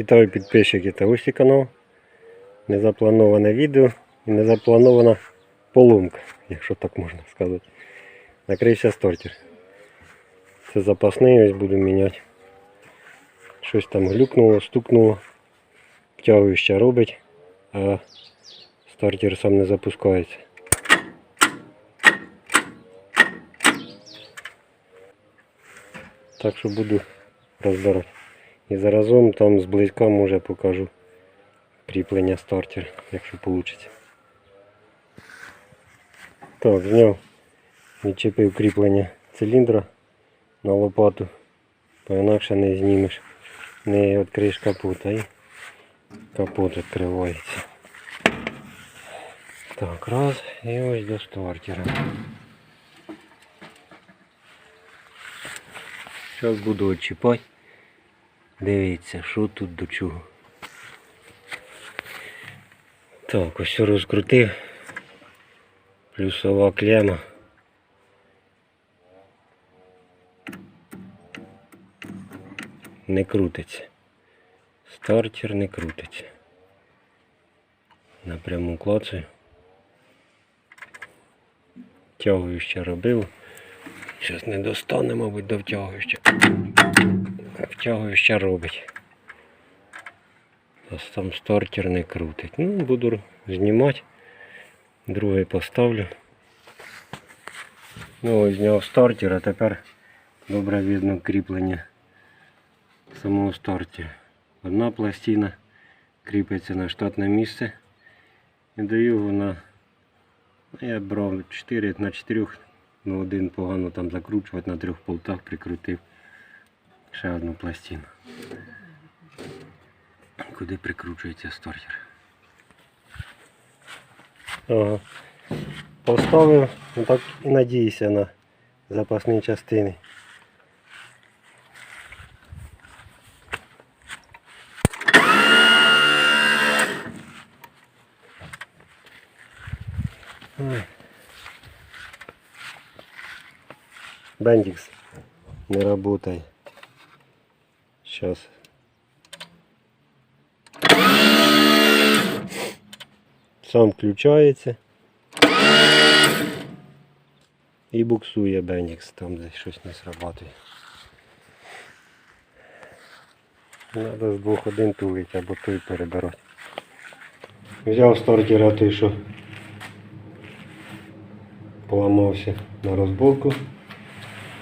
Вітаю підписчики та гості каналу. Незаплановане відео і незапланована поломка, якщо так можна сказати. Накрився стартер. Це запасний, ось буду міняти. Щось там глюкнуло, стукнуло. Втягуюча робить, а стартер сам не запускається. Так що буду розбирати. І заразом там зблизька може покажу кріплення стартера, якщо вийде. Так, зняв, відчепив кріплення циліндра на лопату, бо інакше не знімеш, не відкриєш капота і капот відкривається. Так, раз, і ось до стартера. Зараз буду відчіпати. Дивіться, що тут до чого. Так, ось розкрутив. Плюсова клема. Не крутиться. Стартер не крутиться. Напряму клацаю. Втягующе робив. Зараз не достане, мабуть, до втягуюча. Втягуюча робить. А сам стартер не крутить. Ну, буду знімати. Другий поставлю. Ну, ось зняв стартер, а тепер добре видно кріплення самого стартера. Одна пластина кріпиться на штатне місце. І даю на. ну, Я брав 4 на 4, ну один погано там закручувати, на трьох болтах прикрутив ще одну пластину. Куди прикручується стартер. Ага. Поставив, ну так і надіюся на запасні частини. Ой. Бендикс не работает. Сейчас. Сам включається. І буксує Бендикс, там десь щось не срабатує. Треба з двох один тулить або той перебирати. Взяв стартера той, що поламався на розборку.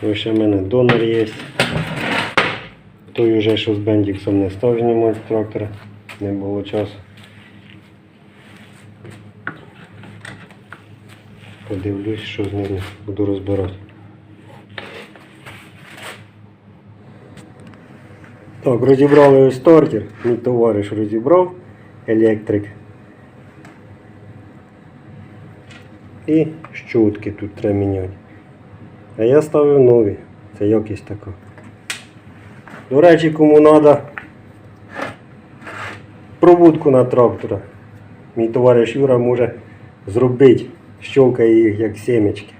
Ось ще в мене донор є. Той уже що з бендіксом не став знімати з трактора, не було часу. Подивлюсь, що з ним буду розбирати. Так, розібрали стартер. Мій товариш розібрав електрик. І щотки тут треба міняти. А я ставив нові. Це якість така. До речі, кому треба пробудку на трактора. Мій товариш Юра може зробити, щелкає їх як семечки.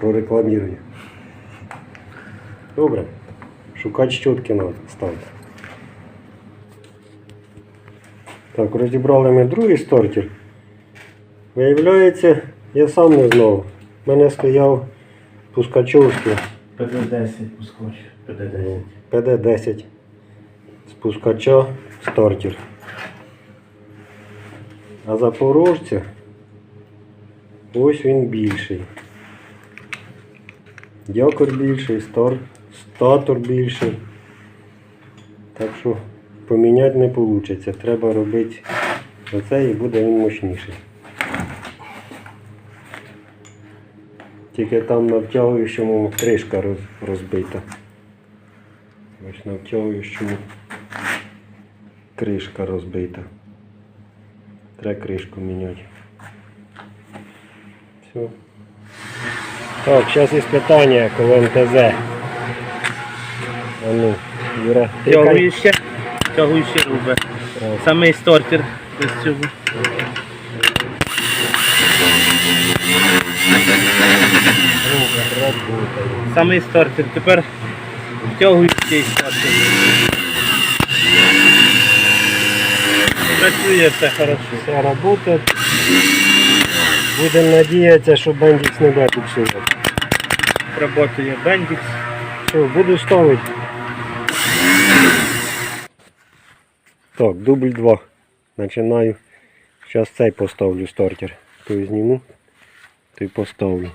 Прорекламірую. Добре. Шукати щотки треба ставити. Так, розібрали ми другий стартер. Виявляється, я сам не знав. У мене стояв пускачовський ПД-10 пускач. ПД-10. ПД-10 спускача стартер. А запорожця ось він більший. Дякор більший, стар, статор більший. Так що поміняти не вийде. Треба робити оце і буде він мощніший. Тільки там на втягуючому кришка розбита. Ось на втягуючому кришка розбита. Треба кришку міняти. Все. Так, зараз іспитання коло МТЗ. А ну, Юра, ти Тягує ще, тягує ще робить. О. Самий стартер без цього. Самий стартер. Тепер втягує Такий стартер. Працює все хорошо. Все працює. Будемо надіятися, що бендікс не буде підшивати. Работає бендікс. Що, буду ставити. Так, дубль 2. Починаю. Зараз цей поставлю стартер. Той зніму, той поставлю.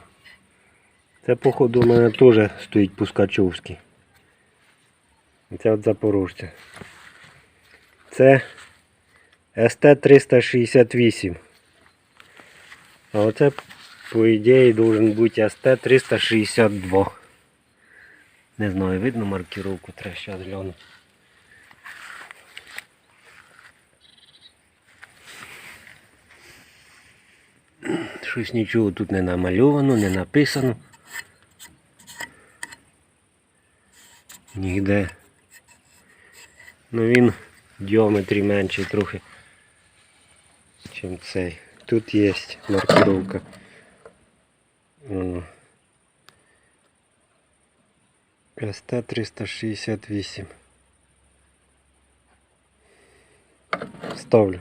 Це походу у мене теж стоїть пускачовський. Це от запорожця. Це СТ-368. А оце, по ідеї, должен бути СТ-362. Не знаю, видно маркировку, треба зараз глянути. Щось нічого тут не намальовано, не написано. Нігде. Ну він в діаметрі менший трохи, чим цей. Тут є маркировка. О. СТ-368. Ставлю.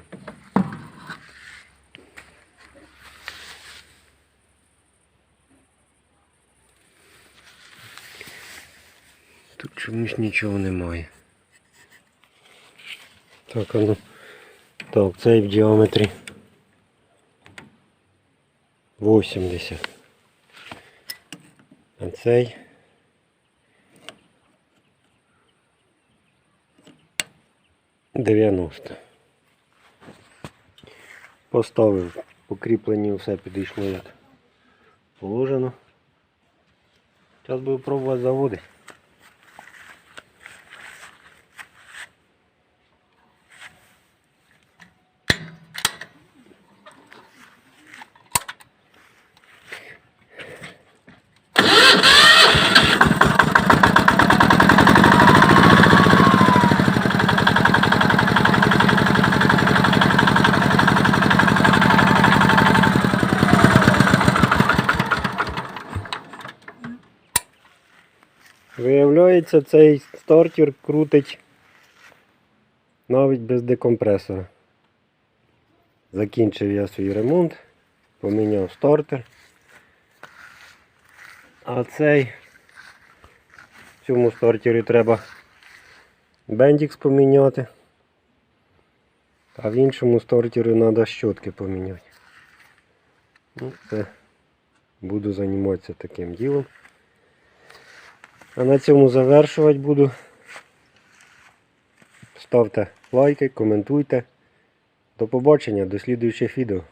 Тут чомусь нічого немає. Так, ну. Так, цей в діаметрі 80. А цей Дев'яносто. Поставив покріплені все підійшло як положено. Зараз буду пробувати заводити. Виявляється, цей стартер крутить навіть без декомпресора. Закінчив я свій ремонт, поміняв стартер. А цей цьому стартері треба бендікс поміняти. А в іншому стартері треба щотки поміняти. Ну, це буду займатися таким ділом. А на цьому завершувати буду. Ставте лайки, коментуйте. До побачення, до слідуючих відео.